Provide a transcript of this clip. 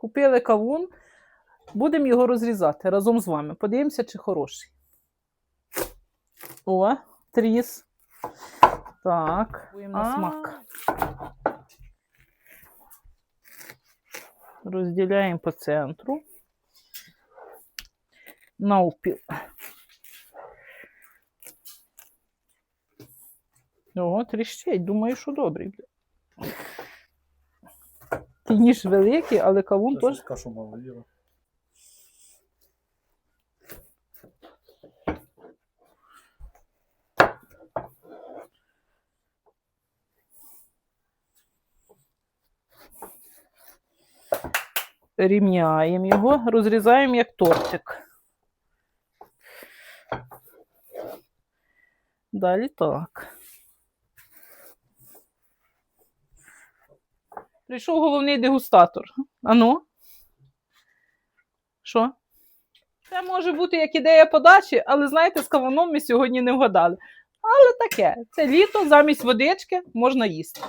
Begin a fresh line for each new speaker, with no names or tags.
Купили кавун, будемо його розрізати разом з вами. Подивимося, чи хороший. О, тріс. Так, на смак. Розділяємо по центру. Навпіл. Ого, тріщить. Думаю, що добрий. ніж великий, але кавун теж.
кашу мало їла.
Рівняємо його, розрізаємо як тортик. Далі так. Прийшов головний дегустатор. Ану? Що? Це може бути як ідея подачі, але знаєте, з кавуном ми сьогодні не вгадали. Але таке, це літо, замість водички можна їсти.